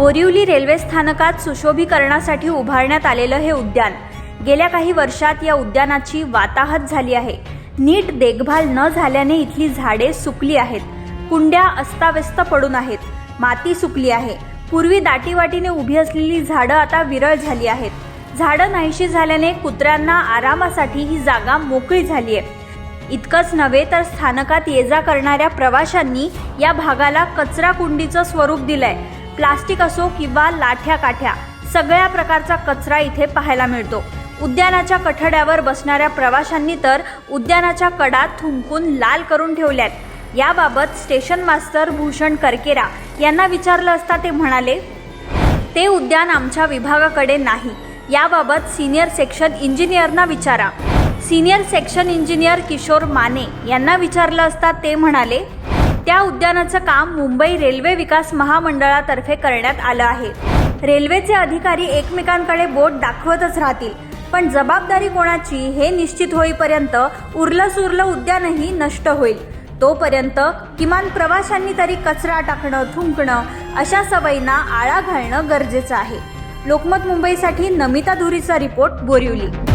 Borivali railway स्थानकात सुशोभीकरणासाठी उभारण्यात आलेलं हे उद्यान. गेल्या काही वर्षात या उद्यानाची वाताहत झाली आहे. नीट देखभाल न झाल्याने इथली झाडे सुकली आहेत. कुंड्या अस्ताव्यस्त पडून आहेत. माती सुकली आहे. पूर्वी दाटीवाटीने उभी असलेली झाडं आता विरळ झाली आहेत. झाडं नाहीशी झाल्याने कुत्र्यांना आरामासाठी ही जागा मोकळी झाली आहे. इतकंच नव्हे तर स्थानकात ये जा करणाऱ्या प्रवाशांनी या भागाला कचरा कुंडीचं स्वरूप दिलंय. प्लास्टिक असो किंवा लाठ्या काठ्या सगळ्या प्रकारचा कचरा इथे पाहायला मिळतो. उद्यानाच्या कठड्यावर बसणाऱ्या प्रवाशांनी तर उद्यानाच्या कडा थुंकून लाल करून ठेवल्यात. याबाबत स्टेशन मास्तर भूषण करकेरा यांना विचारलं असता ते म्हणाले ते उद्यान आमच्या विभागाकडे नाही. याबाबत सिनियर सेक्शन इंजिनियरना विचारा. Senior section engineer Kishore Mane यांना विचारलं असता ते म्हणाले त्या उद्यानाचं काम मुंबई रेल्वे विकास महामंडळातर्फे करण्यात आलं आहे. रेल्वेचे अधिकारी एकमेकांकडे बोट दाखवतच राहतील पण जबाबदारी कोणाची हे निश्चित होईपर्यंत उरलं सुरलं उद्यानही नष्ट होईल. तोपर्यंत किमान प्रवाशांनी तरी कचरा टाकणं थुंकणं अशा सवयींना आळा घालणं गरजेचं आहे. लोकमत मुंबईसाठी नमिता धुरीचा रिपोर्ट बोरिवली.